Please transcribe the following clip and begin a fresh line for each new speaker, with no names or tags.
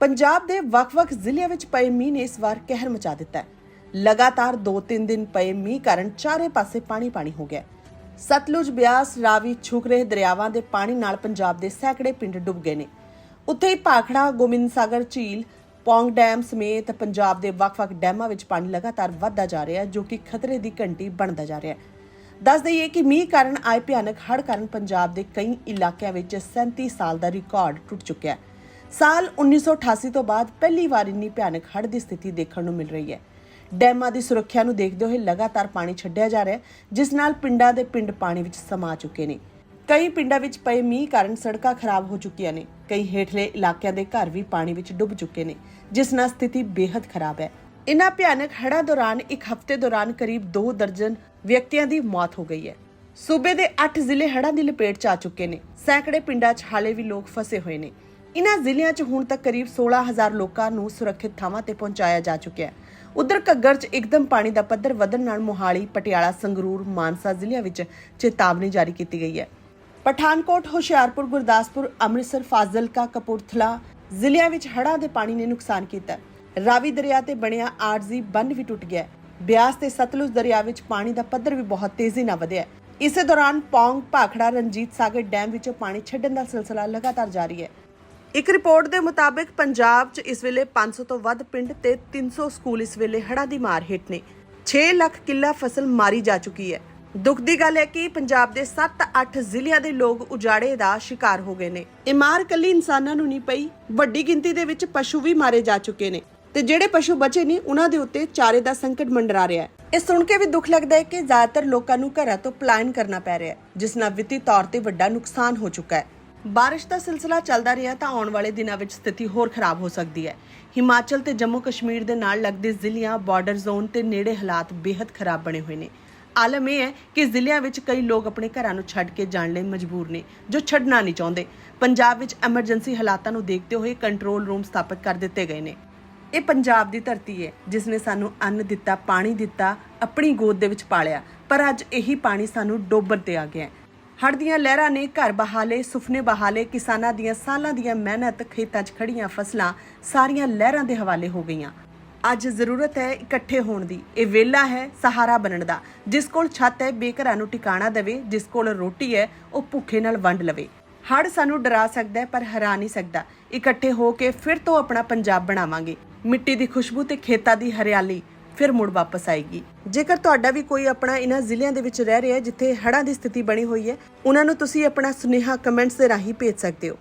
ਪੰਜਾਬ ਦੇ ਵੱਖ-ਵੱਖ ਜ਼ਿਲ੍ਹਿਆਂ ਵਿੱਚ ਪਏ ਮੀਂਹ ਨੇ ਇਸ ਵਾਰ ਕਹਿਰ ਮਚਾ ਦਿੱਤਾ ਹੈ। ਲਗਾਤਾਰ 2-3 ਦਿਨ ਪਏ ਮੀਂਹ ਕਾਰਨ ਚਾਰੇ ਪਾਸੇ ਪਾਣੀ-ਪਾਣੀ ਹੋ ਗਿਆ ਸਤਲੁਜ, ਬਿਆਸ, ਰਾਵੀ, ਛੁਕਰੇ, ਦਰਿਆਵਾਂ ਦੇ ਪਾਣੀ ਨਾਲ ਪੰਜਾਬ ਦੇ ਸੈਂਕੜੇ ਪਿੰਡ ਡੁੱਬ ਗਏ ਨੇ। ਉੱਥੇ ਹੀ ਭਾਖੜਾ ਗੋਬਿੰਦ ਸਾਗਰ ਝੀਲ, ਪੌਂਗ ਡੈਮ ਸਮੇਤ ਪੰਜਾਬ ਦੇ ਵੱਖ-ਵੱਖ ਡੈਮਾਂ ਵਿੱਚ ਪਾਣੀ ਲਗਾਤਾਰ ਵੱਧਦਾ ਜਾ ਰਿਹਾ ਹੈ, ਜੋ ਕਿ ਖਤਰੇ ਦੀ ਘੰਟੀ ਬਣਦਾ ਜਾ ਰਿਹਾ ਹੈ। ਦੱਸ ਦਈਏ ਕਿ ਮੀਂਹ ਕਾਰਨ ਆਏ ਭਿਆਨਕ ਹੜ੍ਹ ਕਾਰਨ ਪੰਜਾਬ ਦੇ ਕਈ ਇਲਾਕਿਆਂ ਵਿੱਚ 37 ਸਾਲ ਦਾ ਰਿਕਾਰਡ ਟੁੱਟ ਚੁੱਕਿਆ ਹੈ। ਸਾਲ 1988 ਤੋਂ ਬਾਅਦ ਪਹਿਲੀ ਵਾਰ ਇੰਨੀ ਭਿਆਨਕ ਹੜ੍ਹ ਦੀ ਸਥਿਤੀ ਦੇਖਣ ਨੂੰ ਮਿਲ ਰਹੀ ਹੈ। ਡੈਮਾਂ ਦੀ ਸੁਰੱਖਿਆ ਨੂੰ ਦੇਖਦੇ ਹੋਏ ਲਗਾਤਾਰ ਪਾਣੀ ਛੱਡਿਆ ਜਾ ਰਿਹਾ ਹੈ, ਜਿਸ ਨਾਲ ਪਿੰਡਾਂ ਦੇ ਪਿੰਡ ਪਾਣੀ ਵਿੱਚ ਸਮਾ ਚੁੱਕੇ ਨੇ। ਕਈ ਪਿੰਡਾਂ ਵਿੱਚ ਪਏ ਮੀਂਹ ਕਾਰਨ ਸੜਕਾਂ ਖਰਾਬ ਹੋ ਚੁੱਕੀਆਂ ਨੇ। ਕਈ ਹੇਠਲੇ ਇਲਾਕਿਆਂ ਦੇ ਘਰ ਵੀ ਪਾਣੀ ਵਿੱਚ ਡੁੱਬ ਚੁੱਕੇ ਨੇ, ਜਿਸ ਨਾਲ ਸਥਿਤੀ ਬੇहद ਖਰਾਬ ਹੈ। ਇਨ੍ਹਾਂ ਭਿਆਨਕ ਹੜ੍ਹਾਂ ਦੌਰਾਨ ਇੱਕ ਹਫ਼ਤੇ ਦੌਰਾਨ ਕਰੀਬ 2 ਦਰਜਨ ਵਿਅਕਤੀਆਂ ਦੀ ਮੌਤ ਹੋ ਗਈ ਹੈ। ਸੂਬੇ ਦੇ 8 ਜ਼ਿਲ੍ਹੇ ਹੜ੍ਹਾਂ ਦੀ ਲਪੇਟ 'ਚ ਆ ਚੁੱਕੇ ਨੇ। ਸੈਂਕੜੇ ਪਿੰਡਾਂ 'ਚ ਹਾਲੇ ਵੀ ਲੋਕ ਫਸੇ ਹੋਏ ਨੇ। ਇਨ੍ਹਾਂ ਜ਼ਿਲ੍ਹਿਆਂ 'ਚ ਹੁਣ ਤੱਕ ਕਰੀਬ 16000 ਲੋਕਾਂ ਨੂੰ ਸੁਰੱਖਿਅਤ ਥਾਵਾਂ ਤੇ ਪਹੁੰਚਾਇਆ ਜਾ ਚੁੱਕਿਆ ਹੈ। ਉਧਰ ਘੱਗਰ 'ਚ ਇੱਕਦਮ ਪਾਣੀ ਦਾ ਪੱਧਰ ਵਧਣ ਨਾਲ ਮੋਹਾਲੀ, ਪਟਿਆਲਾ, ਸੰਗਰੂਰ, ਮਾਨਸਾ ਜ਼ਿਲ੍ਹਿਆਂ ਵਿੱਚ ਚੇਤਾਵਨੀ ਜਾਰੀ ਕੀਤੀ ਗਈ ਹੈ। ਪਠਾਨਕੋਟ, ਹੁਸ਼ਿਆਰਪੁਰ, ਗੁਰਦਾਸਪੁਰ, ਅੰਮ੍ਰਿਤਸਰ, ਫਾਜ਼ਿਲਕਾ, ਕਪੂਰਥਲਾ ਜ਼ਿਲ੍ਹਿਆਂ ਵਿੱਚ ਹੜ੍ਹਾਂ ਦੇ ਪਾਣੀ ਨੇ ਨੁਕਸਾਨ ਕੀਤਾ ਰਾਵੀ ਦਰਿਆ ਤੇ ਬਣਿਆ ਆਰਜ਼ੀ ਬੰਨ ਵੀ ਟੁੱਟ ਗਿਆ ਬਿਆਸ ਤੇ ਸਤਲੁਜ ਦਰਿਆ ਵਿੱਚ ਪਾਣੀ ਦਾ ਪੱਧਰ ਵੀ ਬਹੁਤ ਤੇਜ਼ੀ ਨਾਲ ਵਧਿਆ ਇਸੇ ਦੌਰਾਨ ਪੌਂਗ, ਭਾਖੜਾ, ਰਣਜੀਤ ਸਾਗਰ ਡੈਮ ਵਿੱਚੋਂ ਪਾਣੀ ਛੱਡਣ ਦਾ ਸਿਲਸਿਲਾ ਲਗਾਤਾਰ ਜਾਰੀ ਹੈ। ਇੱਕ ਰਿਪੋਰਟ ਦੇ ਮੁਤਾਬਕ ਪੰਜਾਬ 'ਚ ਇਸ ਵੇਲੇ 500 ਤੋਂ ਵੱਧ ਪਿੰਡ ਤੇ 300 ਸਕੂਲ ਇਸ ਵੇਲੇ ਹੜ੍ਹਾਂ ਦੀ ਮਾਰ ਹੇਠ ਨੇ। 6 ਲੱਖ ਕਿੱਲਾ ਫਸਲ ਮਾਰੀ ਜਾ ਚੁੱਕੀ ਹੈ। ਦੁੱਖ ਦੀ ਗੱਲ ਹੈ ਕਿ ਪੰਜਾਬ ਦੇ 7-8 ਜ਼ਿਲ੍ਹਿਆਂ ਦੇ ਲੋਕ ਉਜਾੜੇ ਦਾ ਸ਼ਿਕਾਰ ਹੋ ਗਏ ਨੇ। ਇਹ ਮਾਰ ਕੱਲੀ ਇਨਸਾਨਾਂ ਨੂੰ ਨਹੀਂ ਪਈ, ਵੱਡੀ ਗਿਣਤੀ ਦੇ ਵਿੱਚ ਪਸ਼ੂ ਵੀ ਮਾਰੇ ਜਾ ਚੁੱਕੇ ਨੇ। ਤੇ ਜਿਹੜੇ ਪਸ਼ੂ ਬਚੇ ਨੇ, ਉਹਨਾਂ ਦੇ ਉੱਤੇ ਚਾਰੇ ਦਾ ਸੰਕਟ ਮੰਡਰਾ ਰਿਹਾ ਹੈ। ਇਹ ਸੁਣ ਕੇ ਵੀ ਦੁੱਖ ਲੱਗਦਾ ਹੈ ਕਿ ਜ਼ਿਆਦਾਤਰ ਲੋਕਾਂ ਨੂੰ ਘਰਾਂ ਤੋਂ ਪਲਾਇਨ ਕਰਨਾ ਪੈ ਰਿਹਾ ਹੈ, ਜਿਸ ਨਾਲ ਵਿੱਤੀ ਤੌਰ ਤੇ ਵੱਡਾ ਨੁਕਸਾਨ ਹੋ ਚੁੱਕਾ ਹੈ। ਬਾਰਿਸ਼ ਦਾ ਸਿਲਸਿਲਾ ਚੱਲਦਾ ਰਿਹਾ ਤਾਂ ਆਉਣ ਵਾਲੇ ਦਿਨਾਂ ਵਿੱਚ ਸਥਿਤੀ ਹੋਰ ਖਰਾਬ ਹੋ ਸਕਦੀ ਹੈ। ਹਿਮਾਚਲ ਤੇ ਜੰਮੂ ਕਸ਼ਮੀਰ ਦੇ ਨਾਲ ਲੱਗਦੇ ਜ਼ਿਲ੍ਹਿਆਂ ਬਾਰਡਰ ਜ਼ੋਨ ਤੇ ਨੇੜੇ ਹਾਲਾਤ ਬੇहद ਖਰਾਬ ਬਣੇ ਹੋਏ ਨੇ। ਆਲਮ ਇਹ ਹੈ ਕਿ ਜ਼ਿਲ੍ਹਿਆਂ ਵਿੱਚ ਕਈ ਲੋਕ ਆਪਣੇ ਘਰਾਂ ਨੂੰ ਛੱਡ ਕੇ ਜਾਣ ਲਈ ਮਜਬੂਰ ਨੇ, ਜੋ ਛੱਡਣਾ ਨਹੀਂ ਚਾਹੁੰਦੇ। ਪੰਜਾਬ ਵਿੱਚ ਐਮਰਜੈਂਸੀ ਹਾਲਾਤਾਂ ਨੂੰ ਦੇਖਦੇ ਹੋਏ ਕੰਟਰੋਲ ਰੂਮ ਸਥਾਪਿਤ ਕਰ ਦਿੱਤੇ ਗਏ ਨੇ। ਇਹ ਪੰਜਾਬ ਦੀ ਧਰਤੀ ਹੈ, ਜਿਸ ਨੇ ਸਾਨੂੰ ਅੰਨ ਦਿੱਤਾ, ਪਾਣੀ ਦਿੱਤਾ, ਆਪਣੀ ਗੋਦ ਦੇ ਵਿੱਚ ਪਾਲਿਆ, ਪਰ ਅੱਜ ਇਹੀ ਪਾਣੀ ਸਾਨੂੰ ਡੋਬਰ ਤੇ ਆ ਗਿਆ ਹੈ। ਹੜ ਦੀਆਂ ਲਹਿਰਾਂ ਨੇ ਘਰ ਬਹਾਲੇ ਸੁਪਨੇ ਬਹਾਲੇ ਕਿਸਾਨਾਂ ਦੀਆਂ ਸਾਲਾਂ ਦੀਆਂ ਮਿਹਨਤ, ਖੇਤਾਂ 'ਚ ਖੜੀਆਂ ਫਸਲਾਂ ਸਾਰੀਆਂ ਲਹਿਰਾਂ ਦੇ ਹਵਾਲੇ ਹੋ ਗਈਆਂ। ਅੱਜ ਜ਼ਰੂਰਤ ਹੈ ਇਕੱਠੇ ਹੋਣ ਦੀ। ਇਹ ਵੇਲਾ ਹੈ ਸਹਾਰਾ ਬਣਨ ਦਾ। ਜਿਸ ਕੋਲ ਛੱਤ ਹੈ, ਬੇਘਰਾਂ ਨੂੰ ਟਿਕਾਣਾ ਦੇਵੇ। ਜਿਸ ਕੋਲ ਰੋਟੀ ਹੈ, ਉਹ ਭੁੱਖੇ ਨਾਲ ਵੰਡ ਲਵੇ। ਹੜ ਸਾਨੂੰ ਡਰਾ ਸਕਦਾ ਹੈ, ਪਰ ਹਰਾ ਨਹੀਂ ਸਕਦਾ। ਇਕੱਠੇ ਹੋ ਕੇ ਫਿਰ ਤੋਂ ਆਪਣਾ ਪੰਜਾਬ ਬਣਾਵਾਂਗੇ। ਮਿੱਟੀ ਦੀ ਖੁਸ਼ਬੂ ਤੇ ਖੇਤਾਂ ਦੀ ਹਰਿਆਲੀ। ਫਿਰ ਮੁੜ ਵਾਪਸ ਆਏਗੀ। ਜੇਕਰ ਤੁਹਾਡਾ ਵੀ ਕੋਈ ਆਪਣਾ ਇਹਨਾਂ ਜ਼ਿਲ੍ਹਿਆਂ ਦੇ ਵਿੱਚ ਰਹਿ ਰਿਹਾ ਹੈ, ਜਿੱਥੇ ਹੜ੍ਹਾਂ ਦੀ ਸਥਿਤੀ ਬਣੀ ਹੋਈ ਹੈ ਉਹਨਾਂ ਨੂੰ ਤੁਸੀਂ ਆਪਣਾ ਸੁਨੇਹਾ ਕਮੈਂਟਸ ਦੇ ਰਾਹੀਂ ਭੇਜ ਸਕਦੇ ਹੋ।